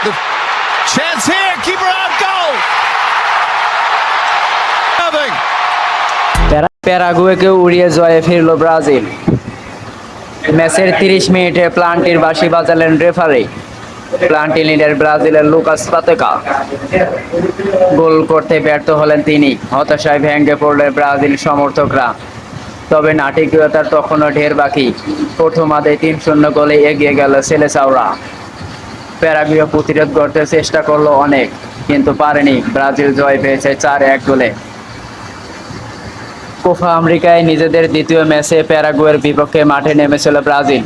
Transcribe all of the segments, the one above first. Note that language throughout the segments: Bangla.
The chance here, keeper out, goal. Nothing. প্যারা- প্যারাগুয়েকে উড়িয়ে জয়ে ফিরল ব্রাজিল। ম্যাচের তিরিশ মিনিটে প্লান্টির বাঁশি বাজালেন রেফারি। প্লান্টি লিডার ব্রাজিলের লুকাস পাতেকা। গোল করতে ব্যর্থ হলেন তিনি। হতাশায় ভেঙে পড়লেন ব্রাজিল সমর্থকরা। তবে নাটকীয়তার তখনও ঢের বাকি। প্রথম আধে তিন শূন্য গোলে এগিয়ে গেল সেলেসাওরা। প্যারাগুয়ে প্রতিরোধ করতে চেষ্টা করল অনেক, কিন্তু পারেনি। ব্রাজিল জয় পেয়েছে চার এক গোলে। কোফা আমেরিকায় নিজেদের দ্বিতীয় ম্যাচে প্যারাগুয়ের বিপক্ষে মাঠে নেমেছিল ব্রাজিল।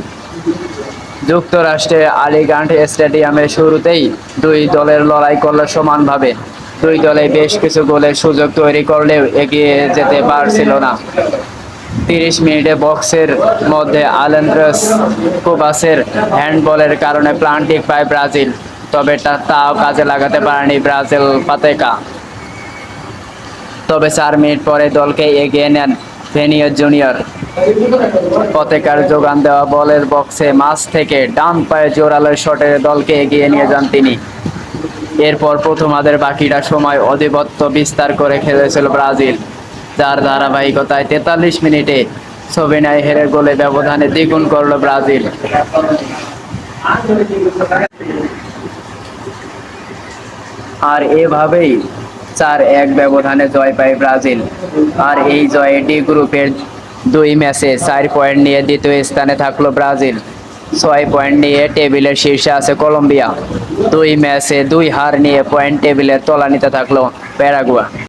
যুক্তরাষ্ট্রে আলিগান্ট স্টেডিয়ামের শুরুতেই দুই দলের লড়াই করল সমানভাবে। দুই দলে বেশ কিছু গোলের সুযোগ তৈরি করলেও এগিয়ে যেতে পারছিল না। তিরিশ মিনিটে বক্সের মধ্যে আলেন্দ্রস কোবাসের হ্যান্ডবলের কারণে প্লান্টিক পায় ব্রাজিল, তবে তাও কাজে লাগাতে পারেনি ব্রাজিল পাতেকা। তবে চার মিনিট পরে দলকে এগিয়ে নেন ভেনিও জুনিয়র। পতেকার যোগান দেওয়া বলের বক্সে মাঝ থেকে ডান পায়ে জোরালো শটে দলকে এগিয়ে নিয়ে যান তিনি। এরপর প্রথমাদের বাকিটা সময় অধিপত্য বিস্তার করে খেলেছিল ব্রাজিল। যার ধারাবাহিকতায় তেতাল্লিশ মিনিটে সোভিনায় হেরে গোলে ব্যবধানে দ্বিগুণ করল ব্রাজিল। আর এভাবেই চার এক ব্যবধানে জয় পায় ব্রাজিল। আর এই জয়ে ডি গ্রুপের দুই ম্যাচে চার পয়েন্ট নিয়ে দ্বিতীয় স্থানে থাকল ব্রাজিল। ছয় পয়েন্ট নিয়ে টেবিলের শীর্ষে আছে কলম্বিয়া। দুই ম্যাচে দুই হার নিয়ে পয়েন্ট টেবিলের তলানিতে থাকল প্যারাগুয়া।